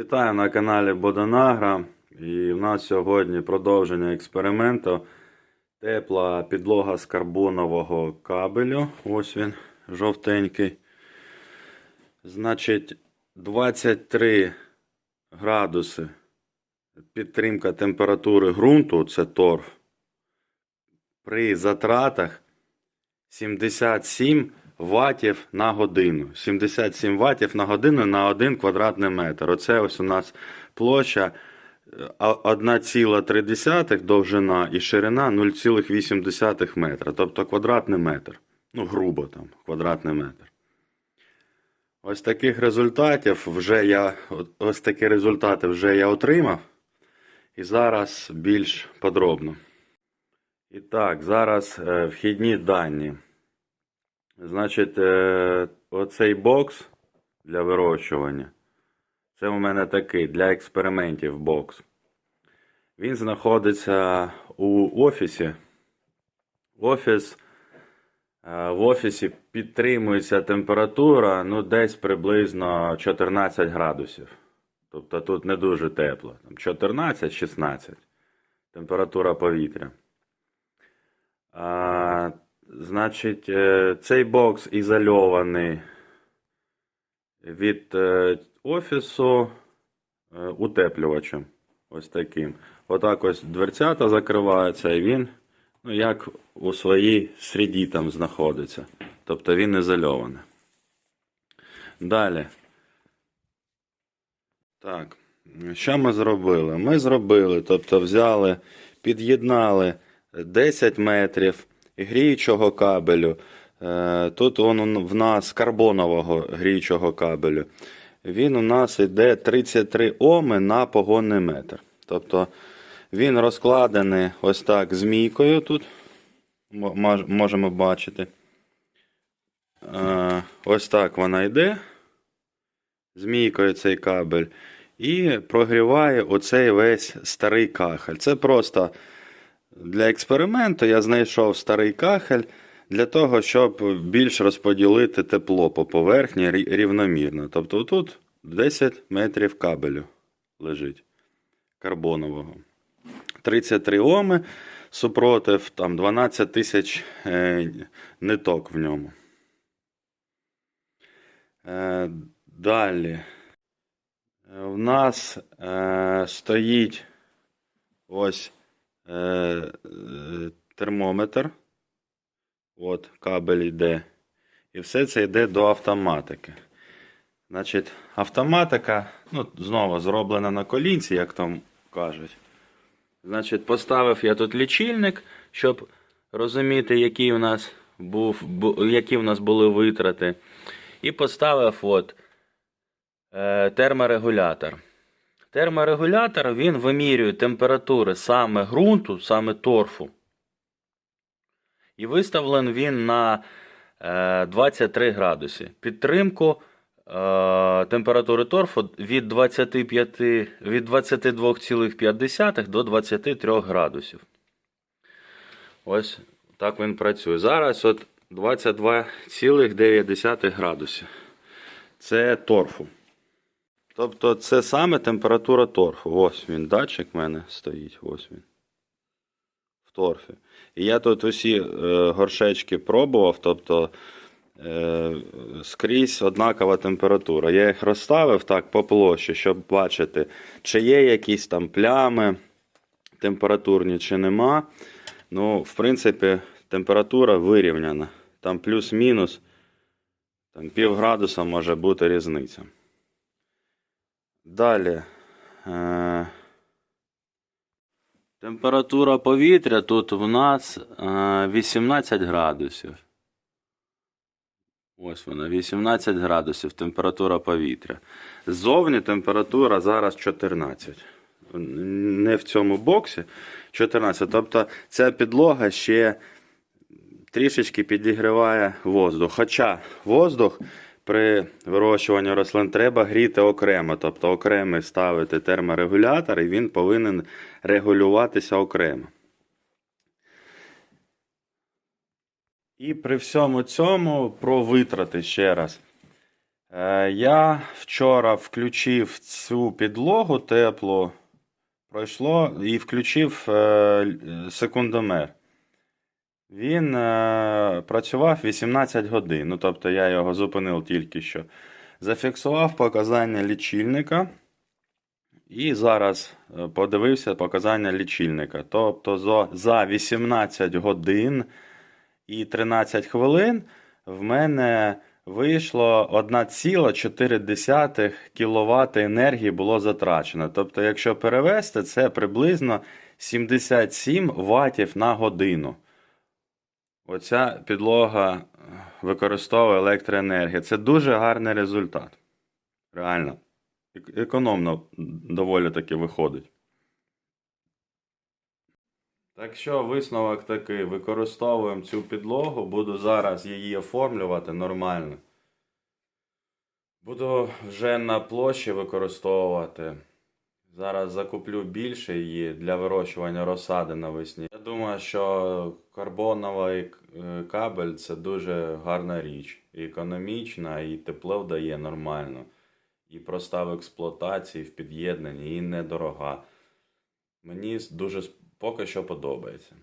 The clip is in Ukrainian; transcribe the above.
Вітаю на каналі Бодонагра. І в нас сьогодні продовження експерименту. Тепла підлога з карбонового кабелю. Ось він, жовтенький. Значить, 23 градуси підтримка температури ґрунту, це торф. При затратах 77 ватів на годину. 77 ватів на годину на 1 квадратний метр. Оце ось у нас площа е, 1,3 довжина і ширина 0,8 метра. Тобто квадратний метр. Ну, грубо там, квадратний метр. Ось таких результатів вже я, ось такі результати вже я отримав. І зараз більш подробно. І так, зараз е, вхідні дані. Значить, е, оцей бокс для вирощування. Це у мене такий для експериментів бокс. Він знаходиться у офісі. Офіс. е, В офісі підтримується температура ну, десь приблизно 14 градусів. Тобто тут не дуже тепло. 14-16 температура повітря. Значить, е, цей бокс ізольований від е, офісу е, утеплювачем. Ось таким. Отак ось дверцята закриваються, і він, ну, як у своїй среді там знаходиться. Тобто він ізольований. Далі. Так, що ми зробили? Ми зробили, тобто взяли, під'єднали 10 метрів гріючого кабелю. Е, Тут він в нас карбонового гріючого кабелю. Він у нас йде 33 Оми на погонний метр. Тобто він розкладений ось так змійкою тут. Можемо бачити. Е, Ось так вона йде змійкою цей кабель і прогріває оцей весь старий кахель. Це просто для експерименту я знайшов старий кахель для того, щоб більш розподілити тепло по поверхні рівномірно. Тобто тут 10 метрів кабелю лежить карбонового. 33 Оми супротив там 12 тисяч е, ниток в ньому. Е, Далі. Е, В нас е, стоїть ось е, е, термометр. От, кабель йде. І все це йде до автоматики. Значить, автоматика, ну, знову зроблена на колінці, як там кажуть. Значить, поставив я тут лічильник, щоб розуміти, який у нас був, які у нас були витрати. І поставив от, е, терморегулятор. Терморегулятор він вимірює температури саме ґрунту, саме торфу. І виставлений він на е, 23 градуси. Підтримку е, температури торфу від 25, від 22,5 до 23 градусів. Ось так він працює. Зараз от 22,9 градусів. Це торфу. Тобто це саме температура торфу. Ось він, датчик в мене стоїть. Ось він. В торфі. І я тут усі е, горшечки пробував, тобто е, скрізь однакова температура. Я їх розставив так по площі, щоб бачити, чи є якісь там плями температурні, чи нема. Ну, в принципі, температура вирівняна. Там плюс-мінус, там пів градуса може бути різниця. Далі. Е, температура повітря тут в нас е, 18 градусів. Ось вона, 18 градусів температура повітря. Ззовні температура зараз 14. Не в цьому боксі 14. Тобто ця підлога ще трішечки підігріває воздух. Хоча воздух при вирощуванні рослин треба гріти окремо, тобто окремий ставити терморегулятор, і він повинен регулюватися окремо. І при всьому цьому про витрати ще раз. Е, Я вчора включив цю підлогу теплу, пройшло і включив е, секундомер. Він е, працював 18 годин, ну тобто я його зупинив тільки що. Зафіксував показання лічильника. І зараз е, подивився показання лічильника. Тобто за 18 годин і 13 хвилин в мене вийшло 1,4 кВт енергії було затрачено. Тобто, якщо перевести, це приблизно 77 Вт на годину. Оця підлога е, використовує електроенергію. Це дуже гарний результат. Реально. Економно доволі таки виходить. Так що висновок такий: використовуємо цю підлогу, буду зараз її оформлювати нормально. Буду вже на площі використовувати. Зараз закуплю більше її для вирощування розсади навесні. Я думаю, що карбоновий е, кабель це дуже гарна річ. І економічна, і тепло вдає нормально. І проста в експлуатації, в під'єднанні, і недорога. Мені дуже поки що подобається.